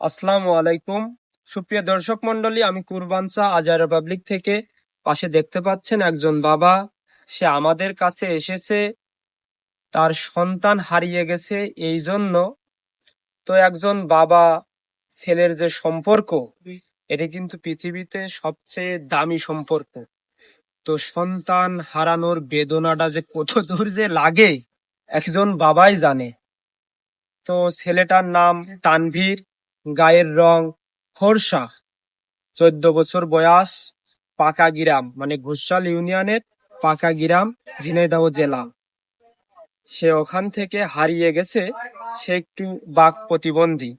আসসালামু আলাইকুম। সুপ্রিয় দর্শক মন্ডলী আমি কুরবানচা আজার পাবলিক থেকে পাশে দেখতে পাচ্ছেন একজন বাবা। সে আমাদের কাছে এসেছে। তার সন্তান হারিয়ে গেছে এই জন্য তো একজন বাবা, ছেলের যে সম্পর্ক, এটি কিন্তু পৃথিবীতে সবচেয়ে দামি সম্পর্ক। তো সন্তান হারানোর বেদনাটা যে কত দূর যে লাগে, একজন বাবাই জানে। তো ছেলেটার নাম তানভীর। গায়ের রং ফর্সা। চোদ্দ বছর বয়স, পাকা গিরাম মানে ঘুষাল ইউনিয়নের পাকা গিরাম, ঝিনাইদহ জেলা। সে ওখান থেকে হারিয়ে গেছে, সে একটু বাক প্রতিবন্ধী।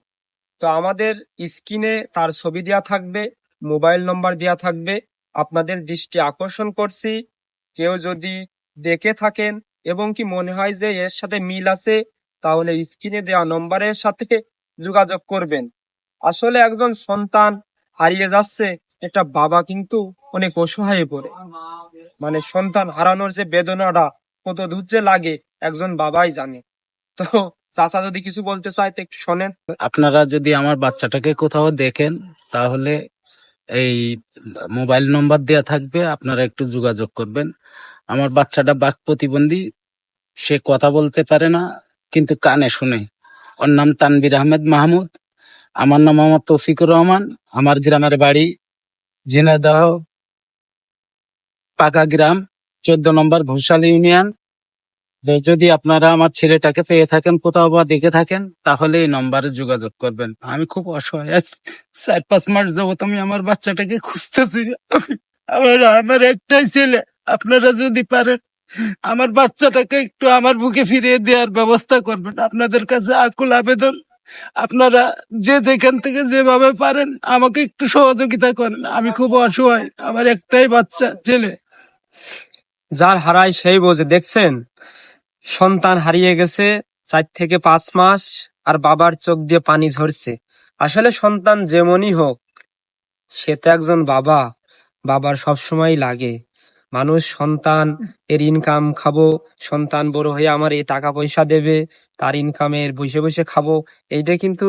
তো আমাদের স্ক্রিনে তার ছবি দেওয়া থাকবে, মোবাইল নম্বর দেওয়া থাকবে। আপনাদের দৃষ্টি আকর্ষণ করছি। কেউ যদি দেখে থাকেন এবং কি মনে হয় যে এর সাথে মিল আছে, তাহলে স্ক্রিনে দেওয়া নম্বরের সাথে যোগাযোগ করবেন। আসলে একজন সন্তান হারিয়ে যাচ্ছে, একটা বাবা কিন্তু অনেক অসহায় পড়ে। মানে সন্তান হারানোর যে বেদনাটা কত দূর লাগে, একজন বাবাই জানে। তো চাচা যদি কিছু বলতে চায় তো একটু শোনেন। আপনারা যদি আমার বাচ্চাটাকে কোথাও দেখেন, তাহলে এই মোবাইল নম্বর দেয়া থাকবে, আপনারা একটু যোগাযোগ করবেন। আমার বাচ্চাটা বাক প্রতিবন্ধী, সে কথা বলতে পারে না, কিন্তু কানে শুনে। ওর নাম তানবির আহমেদ মাহমুদ। আমার নাম মোহাম্মদ তৌফিকুর রহমান। আমার গ্রামের বাড়ি ঝিনাইদহ পাকা গ্রাম, চোদ্দ নম্বর ঘোষাল ইউনিয়ন। যদি আপনারা আমার ছেলেটাকে পেয়ে থাকেন, কোথাও বা দেখে থাকেন, তাহলে এই নম্বরে যোগাযোগ করবেন। আমি খুব অসহায়, চার পাঁচ মাস যাবত আমি আমার বাচ্চাটাকে খুঁজতেছি। আমার আমার একটাই ছেলে, আপনারা যদি পারেন, আমার বাচ্চাটাকে একটু আমার বুকে ফিরিয়ে দেওয়ার ব্যবস্থা করবেন। আপনাদের কাছে আকুল আবেদন। আপনারা যে যেখান থেকে যেভাবে পারেন, আমাকে একটু সহযোগিতা করেন। আমি খুব অসহায়, আমার একটাই বাচ্চা, ছেলে। যার হারায় সেই বোঝে, দেখছেন? সন্তান হারিয়ে গেছে চার থেকে পাঁচ মাস, আর বাবার চোখ দিয়ে পানি ঝরছে। আসলে সন্তান যেমনই হোক, সে তো একজন বাবা, বাবার সব সময় লাগে। মানুষ সন্তান, এর ইনকাম খাব, সন্তান বড় হয়ে আমার এই টাকা পয়সা দেবে, তার ইনকামের বসে বসে খাব, এইটা কিন্তু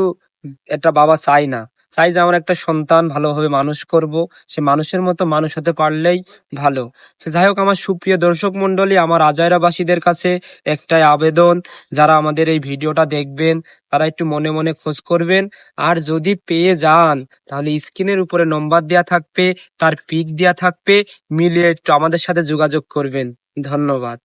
একটা বাবা চায় না। চাই যে আমার একটা সন্তান ভালোভাবে মানুষ করব। সে মানুষের মতো মানুষ হতে পারলেই ভালো। সে যাই হোক, আমার সুপ্রিয় দর্শক মন্ডলী আমার আজাইরাবাসীদের কাছে একটাই আবেদন, যারা আমাদের এই ভিডিওটা দেখবেন, তারা একটু মনে মনে খোঁজ করবেন। আর যদি পেয়ে যান, তাহলে স্ক্রিনের উপরে নম্বর দেওয়া থাকবে, তার পিক দেওয়া থাকবে, মিলিয়ে একটু আমাদের সাথে যোগাযোগ করবেন। ধন্যবাদ।